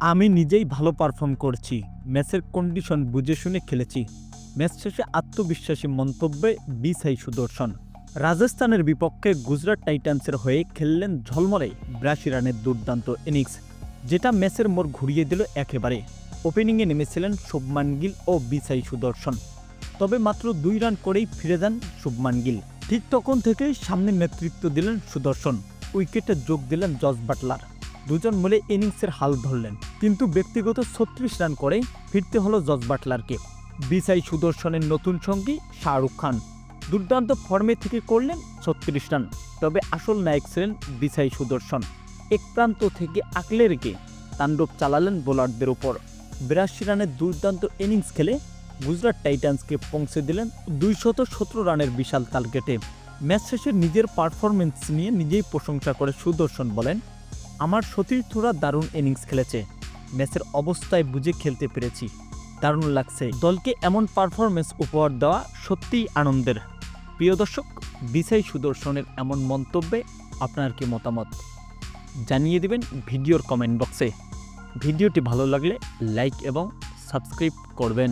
আমি নিজেই ভালো পারফর্ম করছি। ম্যাচের কন্ডিশন বুঝে শুনে খেলেছি। ম্যাচ শেষে আত্মবিশ্বাসী মন্তব্যে বিসাই সুদর্শন। রাজস্থানের বিপক্ষে গুজরাট টাইটান্সের হয়ে খেললেন ঝলমলে বিরাশি রানের দুর্দান্ত ইনিংস যেটা ম্যাচের মোড় ঘুরিয়ে দিল একেবারে। ওপেনিংয়ে নেমেছিলেন শুভমান গিল ও বিসাই সুদর্শন। তবে মাত্র দুই রান করেই ফিরে যান শুভমান গিল। ঠিক তখন থেকেই সামনে নেতৃত্ব দিলেন সুদর্শন। উইকেটে যোগ দিলেন জস বাটলার। দুজন মিলে ইনিংসের হাল ধরলেন, কিন্তু ব্যক্তিগত ছত্রিশ রান করে ফিরতে হলো জজ বাটলারকে। বিসাই সুদর্শনের নতুন সঙ্গী শাহরুখ খান। দুর্দান্ত ফর্মে থেকে করলেন ছত্রিশ রান, তবে আসল নায়ক ছিলেন বিসাই সুদর্শন। এক প্রান্ত থেকে আঁকলে রেখে তাণ্ডব চালালেন বোলারদের উপর। বিরাশি রানের দুর্দান্ত ইনিংস খেলে গুজরাট টাইটান্সকে পৌঁছে দিলেন দুইশত সতেরো রানের বিশাল টার্গেটে। ম্যাচ শেষে নিজের পারফরমেন্স নিয়ে নিজেই প্রশংসা করে সুদর্শন বলেন আমার সতীর্থরা দারুণ ইনিংস খেলেছে। ম্যাচের অবস্থায় বুঝে খেলতে পেরেছি। দারুণ লাগছে। দলকে এমন পারফরমেন্স উপহার দেওয়া সত্যিই আনন্দের। প্রিয় দর্শক বিসাই সুদর্শনের এমন মন্তব্যে আপনার কি মতামত? জানিয়ে দিবেন ভিডিওর কমেন্ট বক্সে ভিডিওটি ভালো লাগলে লাইক এবং সাবস্ক্রাইব করবেন।